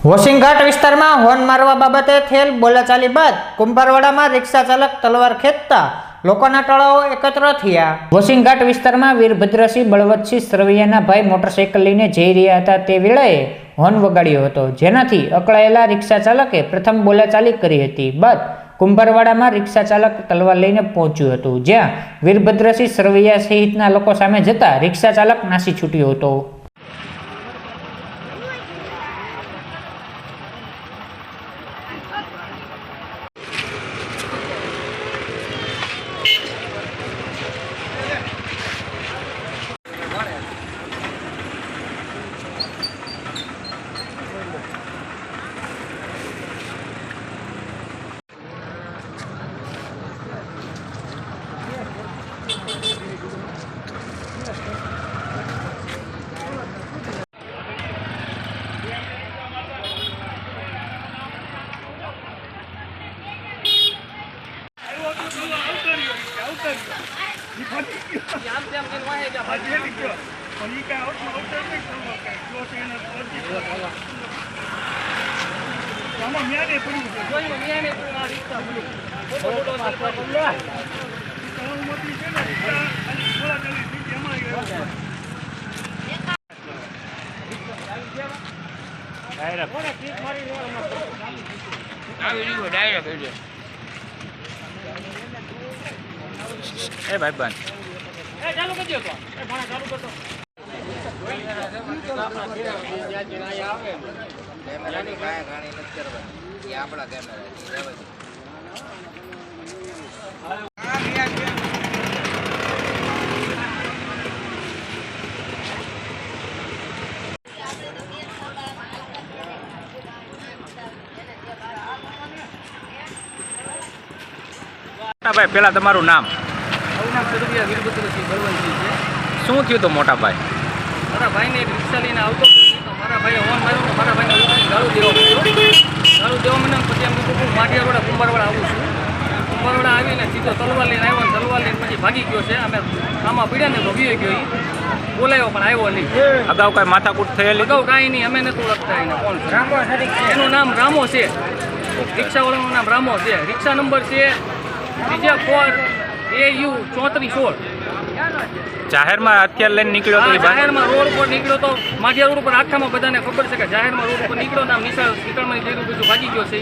વોશિંગઘાટ વિસ્તારમાં હોર્ન મારવા બાબતે થયેલ બોલાચાલી બાદ કુંભારવાડામાં રિક્ષા ચાલક તલવાર ખેંચતા લોકોના ટોળાઓ એકત્ર થયા. વોશિંગઘાટ વિસ્તારમાં વીરભદ્રસિંહ બળવતસિંહ સરવૈયાના ભાઈ મોટરસાઇકલ લઈને જઈ રહ્યા હતા તે વેળાએ હોર્ન વગાડ્યો હતો. જેનાથી અકળાયેલા રિક્ષા ચાલકે પ્રથમ બોલાચાલી કરી હતી. બાદ કુંભારવાડામાં રિક્ષા ચાલક તલવાર લઈને પહોંચ્યું હતું. જ્યાં વીરભદ્રસિંહ સરવૈયા સહિતના લોકો સામે જતા રિક્ષા ચાલક નાસી છૂટ્યો હતો. આમાં ન્યાને પડ્યું છે સહમતી છે ને રિક્ષા અને બોલાચાલી થઈ છે એમાં એ એ ભાઈ બંધ કેમેરાની કાંઈ ઘાણી નથી કરવાની એ આપણા કેમેરા છે રહેવા ભાઈ બંધ. ભાઈ પેલા તમારું નામ. મારું નામ સરભૈયા વીરભદ્રસિંહ બળવંતસિંહ છે. શું થયું તો મોટા ભાઈ? મારા ભાઈને એક રિક્ષા લઈને આવતો હતો. તો મારા ભાઈએ હોર્ન માર્યો તો મારા ભાઈને ગાળું દેવા માંડ્યો. ગાળું દેવા માંડ્યો પછી એમ કીધું હું માટિયા કુંભારવાડા આવું છું. કુંભારવાડા આવીને સીધો તલવાર લઈને આવ્યો ને તલવાર લઈને પછી ભાગી ગયો છે. અમે આમાં પીડ્યા ને તો ગયો ઈ. બોલાયો પણ આવ્યો નહીં. અગાઉ કઈ માથાકૂટ થયેલી? અગાઉ કાંઈ નહીં. અમે નતું ઓળખતા એને કોણ એનું નામ રામો છે. રિક્ષાવાળાનું નામ રામો છે. રિક્ષા નંબર છે. બીજા ફોર એ યુ ચોત્રીસ સોળ જાહેરમાં હથિયાર લઈને નીકળ્યો તો હા, એ ભાઈ જાહેરમાં રોડ ઉપર નીકળ્યો તો માઢિયા રોડ ઉપર આખામાં બધાને ખબર છે કે જાહેરમાં રોડ ઉપર નીકળ્યો નામ નિશાળ નીકળવાની જરૂર બધું ભાગી ગયો છે.